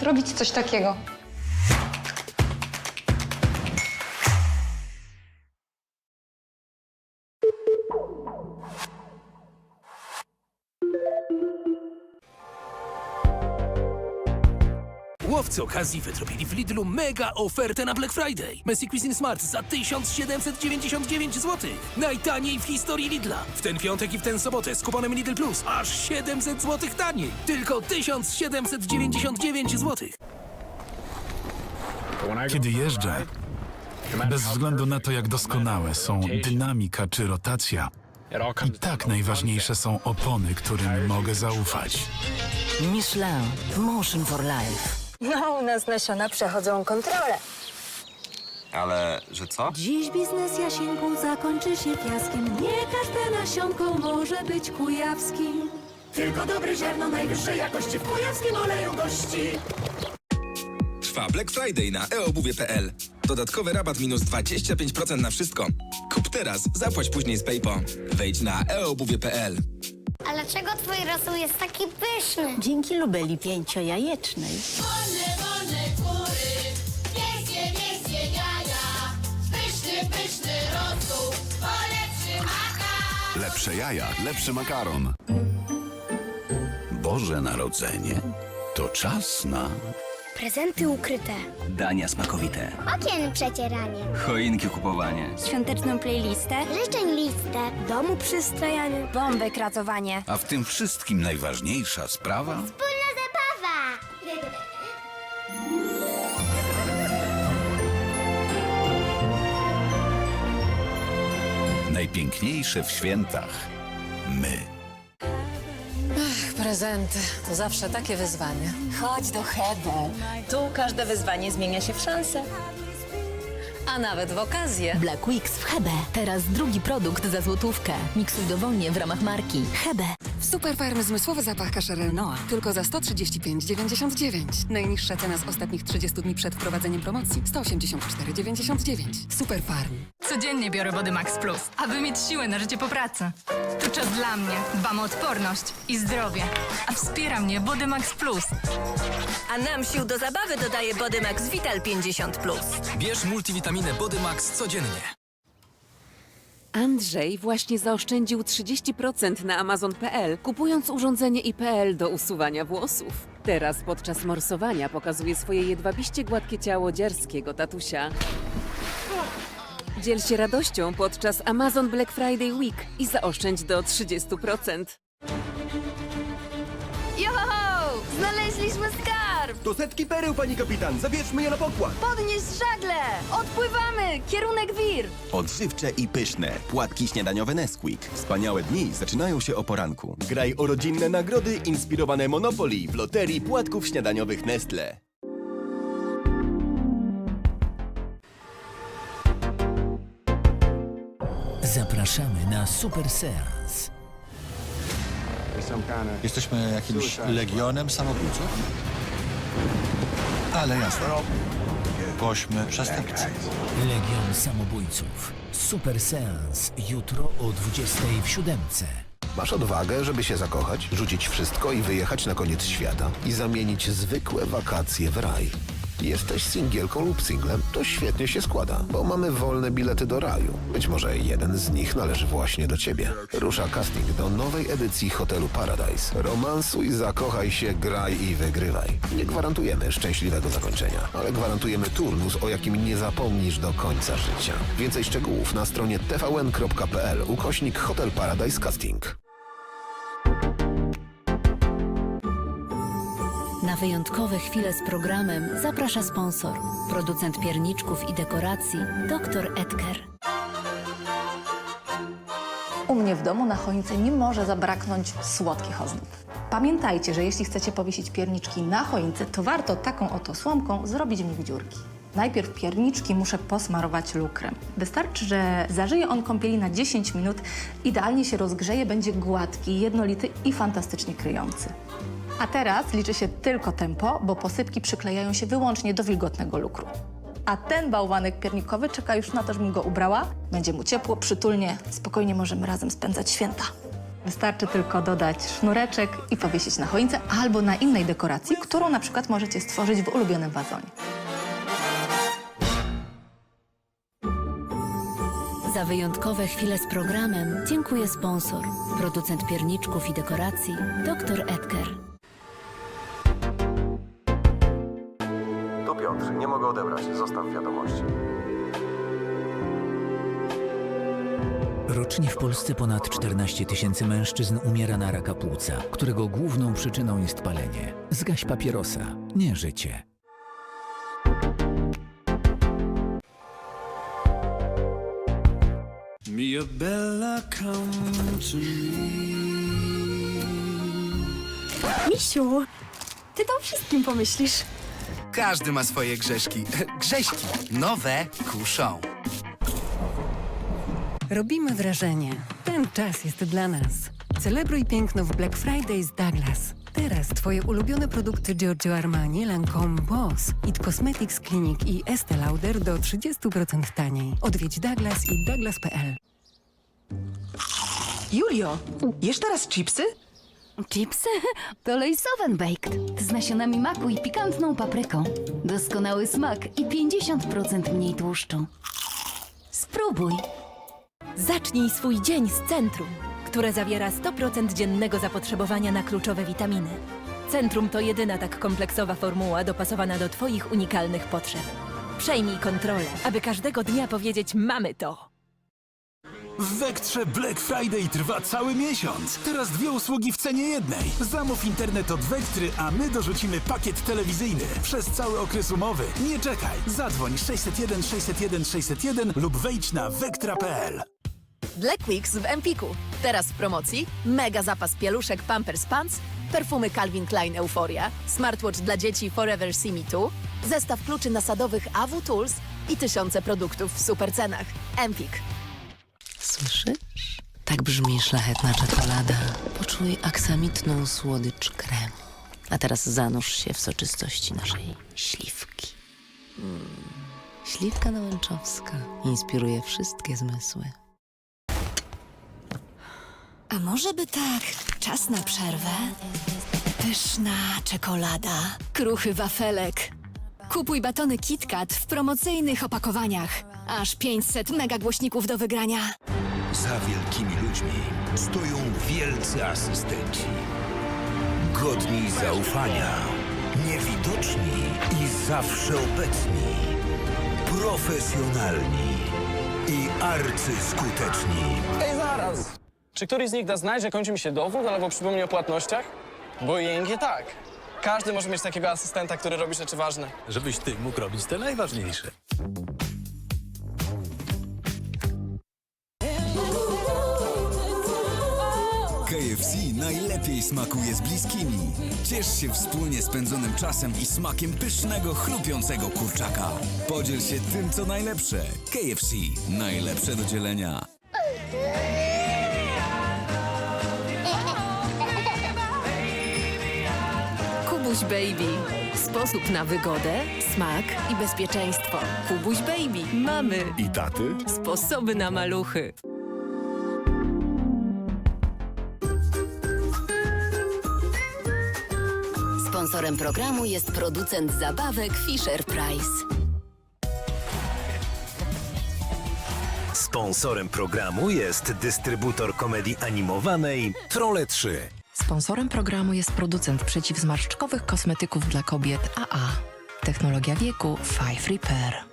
zrobić coś takiego. Łowcy okazji wytropili w Lidlu mega ofertę na Black Friday. Messi Cuisine Smart za 1799 zł. Najtaniej w historii Lidla. W ten piątek i w tę sobotę z kuponem Lidl Plus aż 700 zł taniej. Tylko 1799 zł. Kiedy jeżdżę, bez względu na to, jak doskonałe są dynamika czy rotacja, i tak najważniejsze są opony, którym mogę zaufać. Michelin. Motion for life. No, u nas nasiona przechodzą kontrolę. Ale, że co? Dziś biznes Jasinku zakończy się fiaskiem. Nie każde nasionko może być kujawskim. Tylko dobre ziarno najwyższej jakości w kujawskim oleju gości. Trwa Black Friday na eobuwie.pl. Dodatkowy rabat minus 25% na wszystko. Kup teraz, zapłać później z PayPal. Wejdź na eobuwie.pl. Ale czego twój rosół jest taki pyszny? Dzięki lubeli pięciojajecznej. Wolne, wolne kury, wiejskie, wiejskie jaja. Pyszny, pyszny rosół, polepszy maka. Lepsze jaja, lepszy makaron. Boże Narodzenie to czas na Prezenty ukryte. Dania smakowite. Okien przecieranie. Choinki kupowanie. Świąteczną playlistę. Życzeń listę. Domu przystrajanie. Bomby kracowanie. A w tym wszystkim najważniejsza sprawa? Wspólna zabawa. Najpiękniejsze w świętach. My. Prezenty to zawsze takie wyzwanie. Chodź do Hebe. Tu każde wyzwanie zmienia się w szansę. A nawet w okazję. Black Weeks w Hebe. Teraz drugi produkt za złotówkę. Miksuj dowolnie w ramach marki Hebe. Superfarm zmysłowy zapach kaszery Noa. Tylko za 135,99. Najniższa cena z ostatnich 30 dni przed wprowadzeniem promocji 184,99. Superfarm. Codziennie biorę Body Max Plus, aby mieć siłę na życie po pracy. To czas dla mnie. Dbam o odporność i zdrowie. A wspiera mnie Body Max Plus. A nam sił do zabawy dodaje Bodymax Vital 50+. Bierz multivitaminę Body Max codziennie. Andrzej właśnie zaoszczędził 30% na Amazon.pl, kupując urządzenie IPL do usuwania włosów. Teraz podczas morsowania pokazuje swoje jedwabiście gładkie ciało dzierskiego tatusia. Dziel się radością podczas Amazon Black Friday Week i zaoszczędź do 30%. Joho! Znaleźliśmy skarb! To setki pereł, pani kapitan. Zabierzmy je na pokład. Podnieś żagle! Odpływamy! Kierunek wir! Odżywcze i pyszne. Płatki śniadaniowe Nesquik. Wspaniałe dni zaczynają się o poranku. Graj o rodzinne nagrody inspirowane Monopoly w loterii płatków śniadaniowych Nestle. Zapraszamy na super seans. Jesteśmy jakimś legionem samobójców? Ale jasne. Bośmy przestępcy. Legion Samobójców. Super seans jutro o 20 w siódemce. Masz odwagę, żeby się zakochać, rzucić wszystko i wyjechać na koniec świata i zamienić zwykłe wakacje w raj. Jesteś singielką lub singlem? To świetnie się składa, bo mamy wolne bilety do raju. Być może jeden z nich należy właśnie do ciebie. Rusza casting do nowej edycji hotelu Paradise. Romansuj, zakochaj się, graj i wygrywaj. Nie gwarantujemy szczęśliwego zakończenia, ale gwarantujemy turnus, o jakim nie zapomnisz do końca życia. Więcej szczegółów na stronie tvn.pl ukośnik Hotel Paradise Casting. Na wyjątkowe chwile z programem zaprasza sponsor. Producent pierniczków i dekoracji dr Edker. U mnie w domu na choince nie może zabraknąć słodkich ozdób. Pamiętajcie, że jeśli chcecie powiesić pierniczki na choince, to warto taką oto słomką zrobić w nich dziurki. Najpierw pierniczki muszę posmarować lukrem. Wystarczy, że zażyje on kąpieli na 10 minut, idealnie się rozgrzeje, będzie gładki, jednolity i fantastycznie kryjący. A teraz liczy się tylko tempo, bo posypki przyklejają się wyłącznie do wilgotnego lukru. A ten bałwanek piernikowy czeka już na to, żebym go ubrała. Będzie mu ciepło, przytulnie, spokojnie możemy razem spędzać święta. Wystarczy tylko dodać sznureczek i powiesić na choince albo na innej dekoracji, którą na przykład możecie stworzyć w ulubionym wazonie. Za wyjątkowe chwile z programem dziękuję sponsor, producent pierniczków i dekoracji, dr Edgar. Nie mogę odebrać. Zostaw wiadomość. Rocznie w Polsce ponad 14 tysięcy mężczyzn umiera na raka płuca, którego główną przyczyną jest palenie. Zgaś papierosa, nie życie. Mia bella come to Misiu, ty to o wszystkim pomyślisz. Każdy ma swoje grzeszki. Grześki. Nowe kuszą. Robimy wrażenie. Ten czas jest dla nas. Celebruj piękno w Black Friday z Douglas. Teraz twoje ulubione produkty Giorgio Armani, Lancome, Boss, It Cosmetics Clinic i Estee Lauder do 30% taniej. Odwiedź Douglas i douglas.pl. Julio, jesz teraz chipsy? Chipsy? To Lay's Oven Baked z nasionami maku i pikantną papryką. Doskonały smak i 50% mniej tłuszczu. Spróbuj. Zacznij swój dzień z Centrum, które zawiera 100% dziennego zapotrzebowania na kluczowe witaminy. Centrum to jedyna tak kompleksowa formuła dopasowana do Twoich unikalnych potrzeb. Przejmij kontrolę, aby każdego dnia powiedzieć mamy to. W Wektrze Black Friday trwa cały miesiąc. Teraz dwie usługi w cenie jednej. Zamów internet od Wektry, a my dorzucimy pakiet telewizyjny. Przez cały okres umowy. Nie czekaj. Zadzwoń 601 601 601 lub wejdź na wektra.pl. Black Weeks w Empiku. Teraz w promocji mega zapas pieluszek Pampers Pants, perfumy Calvin Klein Euphoria, smartwatch dla dzieci Forever See Me Too, zestaw kluczy nasadowych AW Tools i tysiące produktów w super cenach. Empik. Słyszysz? Tak brzmi szlachetna czekolada. Poczuj aksamitną słodycz kremu. A teraz zanurz się w soczystości naszej śliwki. Mm. Śliwka nałęczowska inspiruje wszystkie zmysły. A może by tak, czas na przerwę? Pyszna czekolada, kruchy wafelek. Kupuj batony KitKat w promocyjnych opakowaniach. Aż 500 mega głośników do wygrania. Za wielkimi ludźmi stoją wielcy asystenci. Godni zaufania, niewidoczni i zawsze obecni. Profesjonalni i arcyskuteczni. Ej, zaraz! Czy któryś z nich da znać, że kończy mi się dowód albo przypomni o płatnościach? Bo ING tak. Każdy może mieć takiego asystenta, który robi rzeczy ważne. Żebyś ty mógł robić te najważniejsze. KFC najlepiej smakuje z bliskimi. Ciesz się wspólnie spędzonym czasem i smakiem pysznego, chrupiącego kurczaka. Podziel się tym, co najlepsze. KFC. Najlepsze do dzielenia. Kubuś Baby. Sposób na wygodę, smak i bezpieczeństwo. Kubuś Baby. Mamy. I taty? Sposoby na maluchy. Sponsorem programu jest producent zabawek Fisher Price. Sponsorem programu jest dystrybutor komedii animowanej Trole 3. Sponsorem programu jest producent przeciwzmarszczkowych kosmetyków dla kobiet AA. Technologia wieku Five Repair.